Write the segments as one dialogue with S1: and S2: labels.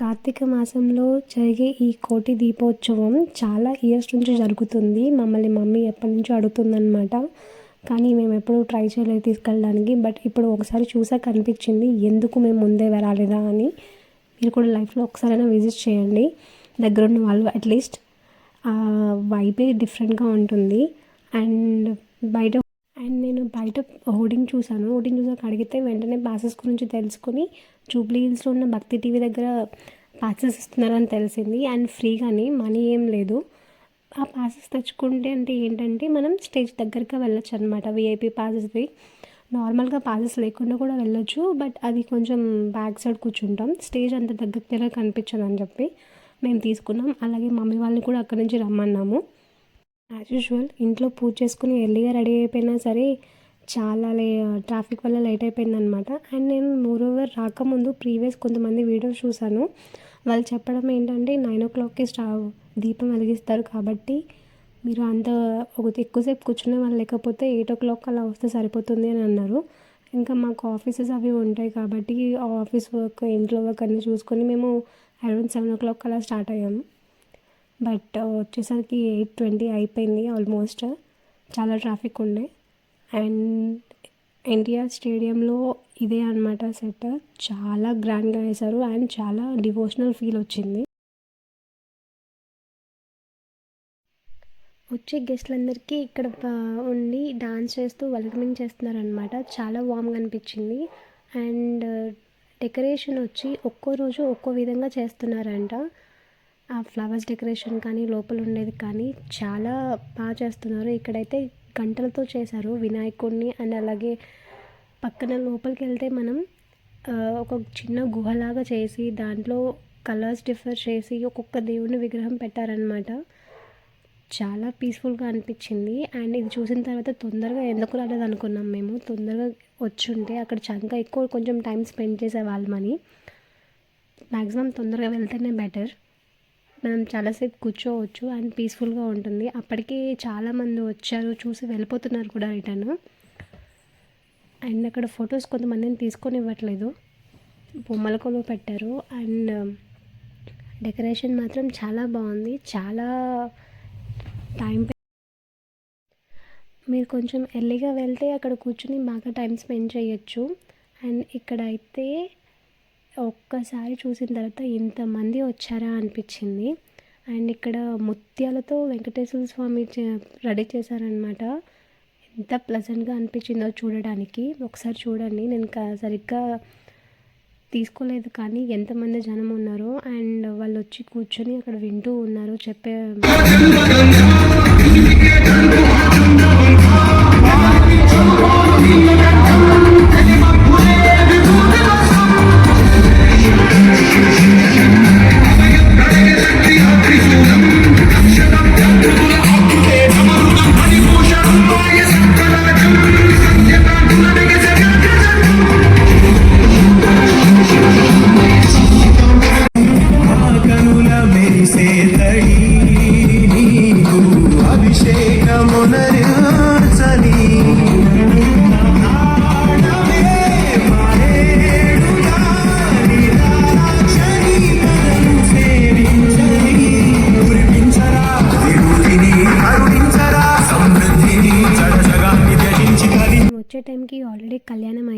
S1: కార్తీక మాసంలో జరిగే ఈ కోటి దీపోత్సవం చాలా ఇయర్స్ నుంచి జరుగుతుంది. మమ్మల్ని మమ్మీ ఎప్పటి నుంచో అడుగుతుందన్నమాట. కానీ మేము ఎప్పుడూ ట్రై చేయలేదు తీసుకెళ్ళడానికి. బట్ ఇప్పుడు ఒకసారి చూసాక అనిపించింది ఎందుకు మేము ముందే వెళ్ళాలిదా అని. మీరు కూడా లైఫ్లో ఒకసారైనా విజిట్ చేయండి. దగ్గర ఉన్న వాళ్ళు అట్లీస్ట్ వైబే డిఫరెంట్గా ఉంటుంది. అండ్ బయట నేను బయట హోర్డింగ్ చూశాను. హోర్డింగ్ చూసాక అడిగితే వెంటనే పాసెస్ గురించి తెలుసుకుని జూబ్లీ హిల్స్లో ఉన్న భక్తి టీవీ దగ్గర పాసెస్ ఇస్తున్నారని తెలిసింది. అండ్ ఫ్రీగానే మనీ ఏం లేదు. ఆ పాసెస్ తెచ్చుకుంటే అంటే ఏంటంటే మనం స్టేజ్ దగ్గరగా వెళ్ళొచ్చు అనమాట విఐపి పాసెస్ది నార్మల్గా పాసెస్ లేకుండా కూడా వెళ్ళొచ్చు బట్ అది కొంచెం బ్యాక్ సైడ్ కూర్చుంటాం. స్టేజ్ అంత దగ్గర దగ్గర కనిపించదు అని చెప్పి మేము తీసుకున్నాం. అలాగే మమ్మీ వాళ్ళని కూడా అక్కడి నుంచి రమ్మన్నాము. యాజ్ యూజువల్ ఇంట్లో పూజ చేసుకుని ఎర్లీగా రెడీ అయిపోయినా సరే చాలా లే ట్రాఫిక్ వల్ల లేట్ అయిపోయిందనమాట అండ్ నేను మోరోవర్ రాకముందు ప్రీవియస్ కొంతమంది వీడియోస్ చూశాను. వాళ్ళు చెప్పడం ఏంటంటే నైన్ ఓ క్లాక్కి స్టా దీపం వెలిగిస్తారు కాబట్టి మీరు అంత ఒక ఎక్కువసేపు కూర్చునే వాళ్ళు లేకపోతే ఎయిట్ ఓ క్లాక్ అలా వస్తే సరిపోతుంది అని అన్నారు. ఇంకా మాకు ఆఫీసెస్ అవి ఉంటాయి కాబట్టి ఆఫీస్ వర్క్ ఇంట్లో వర్క్ అన్నీ చూసుకొని మేము అరౌండ్ సెవెన్ ఓ క్లాక్ అలా స్టార్ట్ అయ్యాము. బట్ వచ్చేసరికి ఎయిట్ ట్వంటీ అయిపోయింది ఆల్మోస్ట్. చాలా ట్రాఫిక్ ఉండే. అండ్ ఎన్టీఆర్ స్టేడియంలో ఇదే అనమాట సెట్. చాలా గ్రాండ్గా వేశారు అండ్ చాలా డివోషనల్ ఫీల్ వచ్చింది. వచ్చే గెస్ట్లందరికీ ఇక్కడ ఉండి డాన్స్ చేస్తూ వెల్కమింగ్ చేస్తున్నారనమాట చాలా వామ్గా అనిపించింది. అండ్ డెకరేషన్ వచ్చి ఒక్కో రోజు ఒక్కో విధంగా చేస్తున్నారంట. ఆ ఫ్లవర్స్ డెకరేషన్ కానీ లోపల ఉండేది కానీ చాలా బాగా చేస్తున్నారు. ఇక్కడైతే గంటలతో చేశారు వినాయకుడిని అండ్ అలాగే పక్కన లోపలికి వెళ్తే మనం ఒక చిన్న గుహలాగా చేసి దాంట్లో కలర్స్ డిఫర్ చేసి ఒక్కొక్క దేవుని విగ్రహం పెట్టారనమాట చాలా పీస్ఫుల్గా అనిపించింది. అండ్ ఇది చూసిన తర్వాత తొందరగా ఎందుకు రాలేదు అనుకున్నాం మేము. తొందరగా వచ్చి ఉంటే అక్కడ చంక ఎక్కువ కొంచెం టైం స్పెండ్ చేసేవాళ్ళమని మ్యాక్సిమం తొందరగా వెళ్తేనే బెటర్. మనం చాలాసేపు కూర్చోవచ్చు అండ్ పీస్ఫుల్గా ఉంటుంది. అప్పటికే చాలామంది వచ్చారు చూసి వెళ్ళిపోతున్నారు కూడా రిటర్న్. అండ్ అక్కడ ఫొటోస్ కొంతమందిని తీసుకొని ఇవ్వట్లేదు. బొమ్మల కొలువు పెట్టారు. అండ్ um, డెకరేషన్ మాత్రం చాలా బాగుంది. చాలా టైం మీరు కొంచెం ఎర్లీగా వెళ్తే అక్కడ కూర్చుని బాగా టైం స్పెండ్ చేయొచ్చు. అండ్ ఇక్కడైతే ఒక్కసారి చూసిన తర్వాత ఇంతమంది వచ్చారా అనిపించింది. అండ్ ఇక్కడ ముత్యాలతో వెంకటేశ్వర స్వామి రెడీ చేశారనమాట ఎంత ప్లజెంట్గా అనిపించిందో చూడడానికి. ఒకసారి చూడండి నేను సరిగ్గా తీసుకోలేదు కానీ ఎంతమంది జనం ఉన్నారో. అండ్ వాళ్ళు వచ్చి కూర్చొని అక్కడ వింటూ ఉన్నారు చెప్పే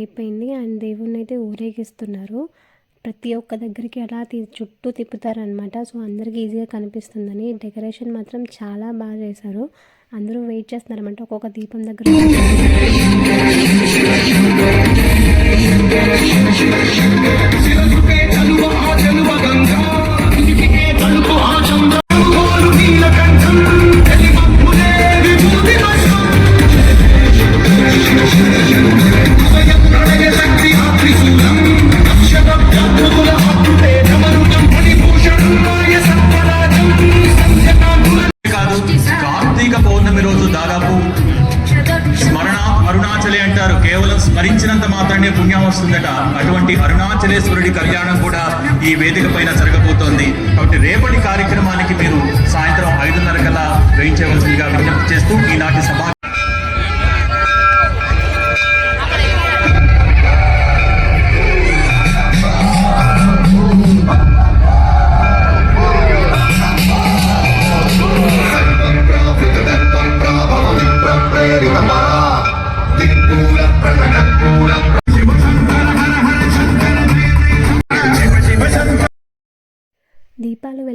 S1: అయిపోయింది అండ్ దేవుణ్ణి అయితే ఊరేగిస్తున్నారు. ప్రతి ఒక్క దగ్గరికి అలా చుట్టూ తిప్పుతారనమాట సో అందరికి ఈజీగా కనిపిస్తుందని డెకరేషన్ మాత్రం చాలా బాగా చేశారు. అందరూ వెయిట్ చేస్తున్నారన్నమాట. ఒక్కొక్క దీపం దగ్గర
S2: వస్తుందట. అటువంటి అరుణాచలేశ్వరుడి కళ్యాణం కూడా ఈ వేదిక పైన జరగబోతోంది. కాబట్టి రేపటి కార్యక్రమానికి మీరు సాయంత్రం ఐదున్నర కల్లా వేయించవలసిందిగా విజ్ఞప్తి చేస్తూ ఈనాటి సభ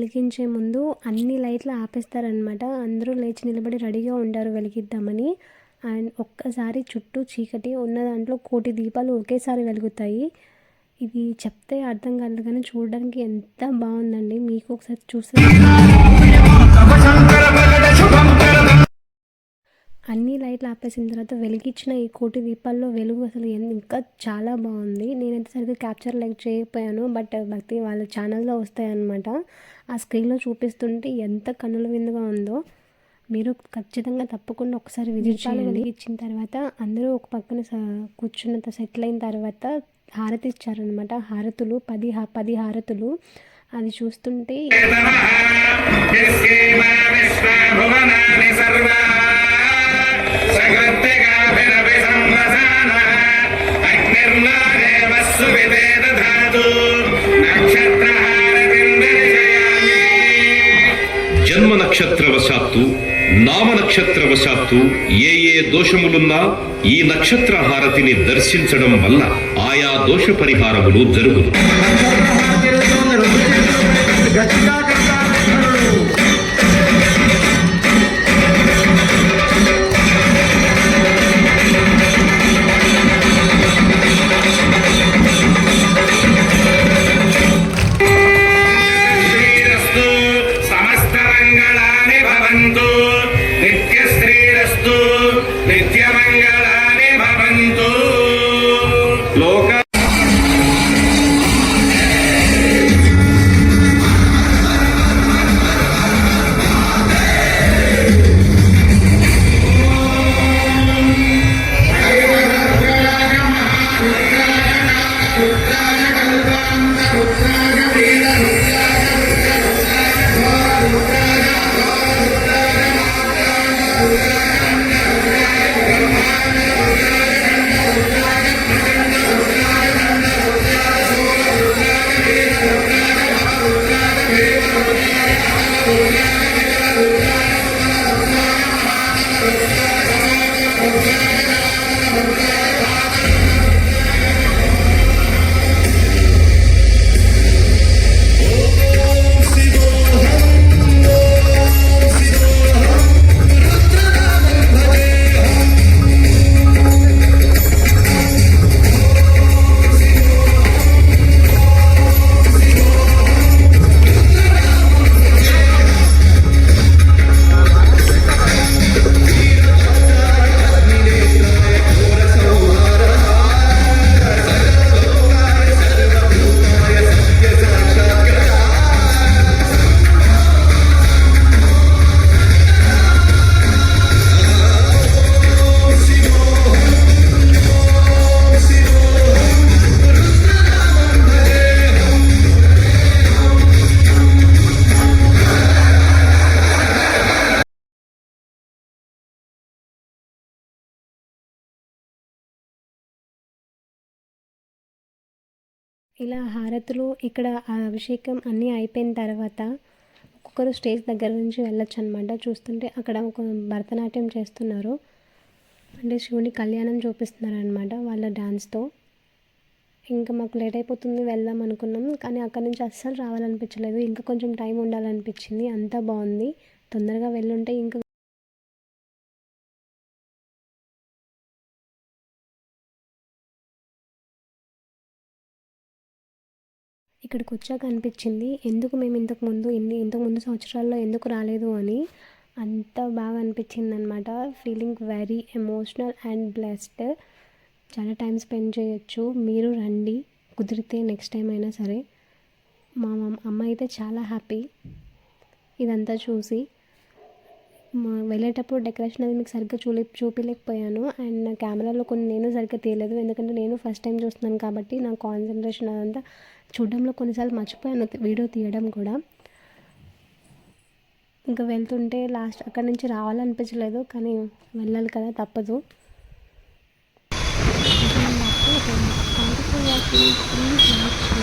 S1: వెలిగించే ముందు అన్ని లైట్లు ఆపేస్తారనమాట అందరూ లేచి నిలబడి రెడీగా ఉంటారు వెలిగిద్దామని. అండ్ ఒక్కసారి చుట్టూ చీకటి ఉన్న దాంట్లో కోటి దీపాలు ఒకేసారి వెలుగుతాయి. ఇది చెప్తే అర్థం కాదు కానీ చూడడానికి ఎంత బాగుందండి. మీకు ఒకసారి చూస్తే అన్ని లైట్లు ఆపేసిన తర్వాత వెలిగించిన ఈ కోటి దీపాల్లో వెలుగు అసలు ఇంకా చాలా బాగుంది. నేనైతే సరిగ్గా క్యాప్చర్ లైక్ చేయకపోయాను బట్ భక్తి వాళ్ళ ఛానల్లో వస్తాయన్నమాట. ఆ స్క్రీన్లో చూపిస్తుంటే ఎంత కన్నుల విందుగా ఉందో. మీరు ఖచ్చితంగా తప్పకుండా ఒకసారి విజిట్ చేయాలి వెలిగించిన తర్వాత అందరూ ఒక పక్కన స- కూర్చున్నంత సెటిల్ అయిన తర్వాత హారతి ఇచ్చారనమాట హారతులు పది హా- పది హారతులు. అది చూస్తుంటే
S3: నక్షత్రవశాత్తు నామ నక్షత్రవశాత్తు ఏ ఏ దోషములున్నా ఈ నక్షత్ర హారతిని దర్శించడం వల్ల ఆయా దోష పరిహారములు జరుగును
S4: Thank you.
S1: ఇలా హారతులు ఇక్కడ అభిషేకం అన్నీ అయిపోయిన తర్వాత ఒక్కొక్కరు స్టేజ్ దగ్గర నుంచి వెళ్ళొచ్చు అనమాట చూస్తుంటే అక్కడ ఒక భరతనాట్యం చేస్తున్నారు. అంటే శివుని కళ్యాణం చూపిస్తున్నారు అనమాట వాళ్ళ డాన్స్తో ఇంకా మాకు లేట్ అయిపోతుంది వెళ్దాం అనుకున్నాం. కానీ అక్కడ నుంచి అస్సలు రావాలనిపించలేదు. ఇంకా కొంచెం టైం ఉండాలనిపించింది. అంతా బాగుంది. తొందరగా వెళ్ళుంటే ఇంకా ఇక్కడికి వచ్చాక అనిపించింది ఎందుకు మేము ఇంతకుముందు ఇన్ని ఇంతకుముందు సంవత్సరాల్లో ఎందుకు రాలేదు అని అంత బాగా అనిపించింది అనమాట feeling very emotional and blessed చాలా టైం స్పెండ్ చేయొచ్చు. మీరు రండి. కుదిరితే నెక్స్ట్ టైం అయినా సరే. మా అమ్మ అయితే చాలా హ్యాపీ ఇదంతా చూసి మా- వెళ్ళేటప్పుడు డెకరేషన్ అది మీకు సరిగ్గా చూలే చూపించలేకపోయాను అండ్ నా కెమెరాలో కొన్ని నేను సరిగ్గా తీయలేదు. ఎందుకంటే నేను ఫస్ట్ టైం చూస్తున్నాను కాబట్టి నా కాన్సన్ట్రేషన్ అదంతా చూడడంలో కొన్నిసార్లు మర్చిపోయాను. వీడియో తీయడం కూడా. ఇంకా వెళ్తుంటే లాస్ట్ అక్కడి నుంచి రావాలనిపించలేదు కానీ వెళ్ళాలి కదా తప్పదు. Thank